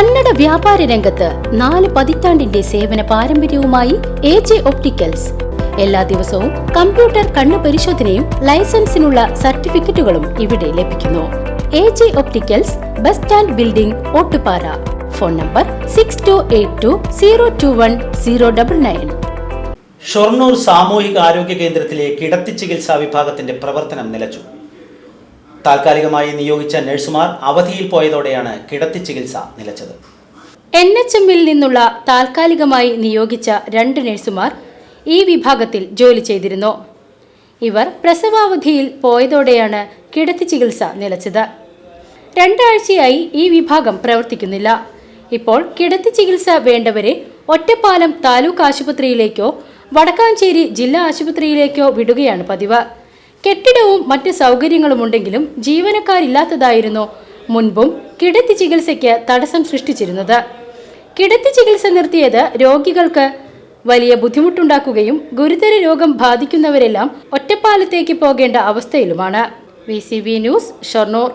കന്നഡ വ്യാപാര രംഗത്ത് നാല് പതിറ്റാണ്ടിന്റെ സേവന പാരമ്പര്യവുമായി എ ജെ ഒപ്റ്റിക്കൽസ്. എല്ലാ ദിവസവും കമ്പ്യൂട്ടർ കണ്ണു പരിശോധനയും ലൈസൻസിനുള്ള സർട്ടിഫിക്കറ്റുകളും ഇവിടെ ലഭിക്കുന്നു. A J opticals bus stand building Ottupara. Phone number six two eight two zero two one zero double nine Shoranur സാമൂഹിക ആരോഗ്യ കേന്ദ്രത്തിലെ കിടത്തി ചികിത്സാ വിഭാഗത്തിന്റെ പ്രവർത്തനം നിലച്ചു. താൽക്കാലികമായി നിയോഗിച്ച നഴ്സുമാർ അവധിയിൽ പോയതോടെയാണ് കിടത്തി ചികിത്സ നിലച്ചത്. എൻ എച്ച് എമ്മിൽ നിന്നുള്ള താൽക്കാലികമായി നിയോഗിച്ച രണ്ട് നഴ്സുമാർ ഈ വിഭാഗത്തിൽ ജോലി ചെയ്തിരുന്നു. ഇവർ പ്രസവാവധിയിൽ പോയതോടെയാണ് കിടത്തി ചികിത്സ നിലച്ചത്. രണ്ടാഴ്ചയായി ഈ വിഭാഗം പ്രവർത്തിക്കുന്നില്ല. ഇപ്പോൾ കിടത്തി ചികിത്സ വേണ്ടവരെ ഒറ്റപ്പാലം താലൂക്ക് ആശുപത്രിയിലേക്കോ വടക്കാഞ്ചേരി ജില്ലാ ആശുപത്രിയിലേക്കോ വിടുകയാണ് പതിവ്. കെട്ടിടവും മറ്റ് സൗകര്യങ്ങളുമുണ്ടെങ്കിലും ജീവനക്കാരില്ലാത്തതായിരുന്നു മുൻപും കിടത്തി ചികിത്സയ്ക്ക് തടസ്സം സൃഷ്ടിച്ചിരുന്നത്. കിടത്തി ചികിത്സ നിർത്തിയത് രോഗികൾക്ക് വലിയ ബുദ്ധിമുട്ടുണ്ടാക്കുകയും ഗുരുതര രോഗം ബാധിക്കുന്നവരെല്ലാം ഒറ്റപ്പാലത്തേക്ക് പോകേണ്ട അവസ്ഥയിലുമാണ്. V news Shoranur.